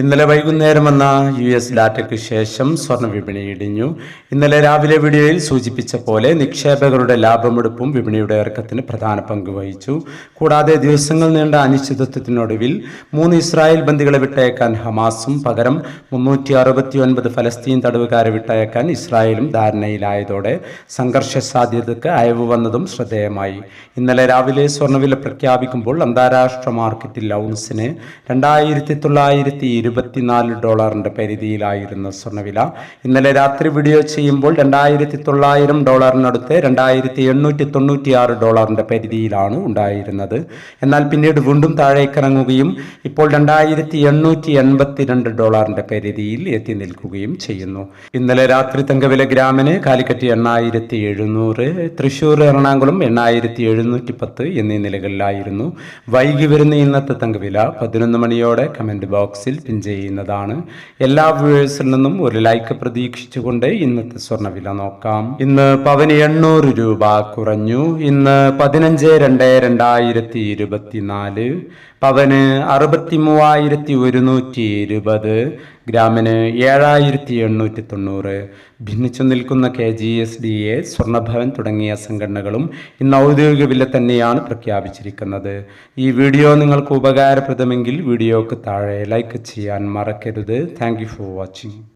ഇന്നലെ വൈകുന്നേരം വന്ന യു എസ് ഡാറ്റയ്ക്ക് ശേഷം സ്വർണ വിപണി ഇടിഞ്ഞു. ഇന്നലെ രാവിലെ വീഡിയോയിൽ സൂചിപ്പിച്ച പോലെ നിക്ഷേപകരുടെ ലാഭമെടുപ്പും വിപണിയുടെ ഇറക്കത്തിന് പ്രധാന പങ്ക് വഹിച്ചു. കൂടാതെ ദിവസങ്ങൾ നീണ്ട അനിശ്ചിതത്വത്തിനൊടുവിൽ മൂന്ന് ഇസ്രായേൽ ബന്ദികളെ വിട്ടയക്കാൻ ഹമാസും പകരം മുന്നൂറ്റി അറുപത്തി ഒൻപത് ഫലസ്തീൻ തടവുകാരെ വിട്ടയക്കാൻ ഇസ്രായേലും ധാരണയിലായതോടെ സംഘർഷ സാധ്യതയ്ക്ക് അയവ് വന്നതും ശ്രദ്ധേയമായി. ഇന്നലെ രാവിലെ സ്വർണവില പ്രഖ്യാപിക്കുമ്പോൾ അന്താരാഷ്ട്ര മാർക്കറ്റിൽ ഔൺസിന് രണ്ടായിരത്തി തൊള്ളായിരത്തി ഇരുപത്തിനാല് ഡോളറിന്റെ പരിധിയിലായിരുന്ന സ്വർണവില. ഇന്നലെ രാത്രി വീഡിയോ ചെയ്യുമ്പോൾ രണ്ടായിരത്തി തൊള്ളായിരം ഡോളറിനടുത്ത് രണ്ടായിരത്തി എണ്ണൂറ്റി തൊണ്ണൂറ്റിയാറ് ഡോളറിന്റെ പരിധിയിലാണ് ഉണ്ടായിരുന്നത്. എന്നാൽ പിന്നീട് വീണ്ടും താഴേക്കിറങ്ങുകയും ഇപ്പോൾ രണ്ടായിരത്തി എണ്ണൂറ്റി എൺപത്തിരണ്ട് ഡോളറിന്റെ പരിധിയിൽ എത്തി നിൽക്കുകയും ചെയ്യുന്നു. ഇന്നലെ രാത്രി തങ്കവില ഗ്രാമിന് കാലിക്കറ്റ് എണ്ണായിരത്തി എഴുന്നൂറ് തൃശ്ശൂർ എറണാകുളം എണ്ണായിരത്തി എഴുന്നൂറ്റി പത്ത് എന്നീ നിലകളിലായിരുന്നു. വൈകി വരുന്ന ഇന്നത്തെ തങ്കവില. പതിനൊന്ന് മണിയോടെ കമന്റ് ബോക്സിൽ പിൻ ചെയ്യുന്നതാണ്. എല്ലാ വ്യൂവേഴ്സിൽ നിന്നും ഒരു ലൈക്ക് പ്രതീക്ഷിച്ചുകൊണ്ട് ഇന്നത്തെ സ്വർണവില നോക്കാം. ഇന്ന് പവന് എണ്ണൂറ് രൂപ കുറഞ്ഞു. ഇന്ന് പതിനഞ്ച് രണ്ട് രണ്ടായിരത്തി ഇരുപത്തിനാല്. പവന് അറുപത്തി മൂവായിരത്തി ഒരുന്നൂറ്റി ഇരുപത്. ഗ്രാമിന് ഏഴായിരത്തി എണ്ണൂറ്റി തൊണ്ണൂറ് ഭിന്നിച്ചു നിൽക്കുന്ന K G S D A Swarnabhavan തുടങ്ങിയ സംഘടനകളും ഇന്ന് ഔദ്യോഗിക വില തന്നെയാണ് പ്രഖ്യാപിച്ചിരിക്കുന്നത്. ഈ വീഡിയോ നിങ്ങൾക്ക് ഉപകാരപ്രദമെങ്കിൽ വീഡിയോക്ക് താഴെ ലൈക്ക് ചെയ്യാൻ മറക്കരുത്. Thank for watching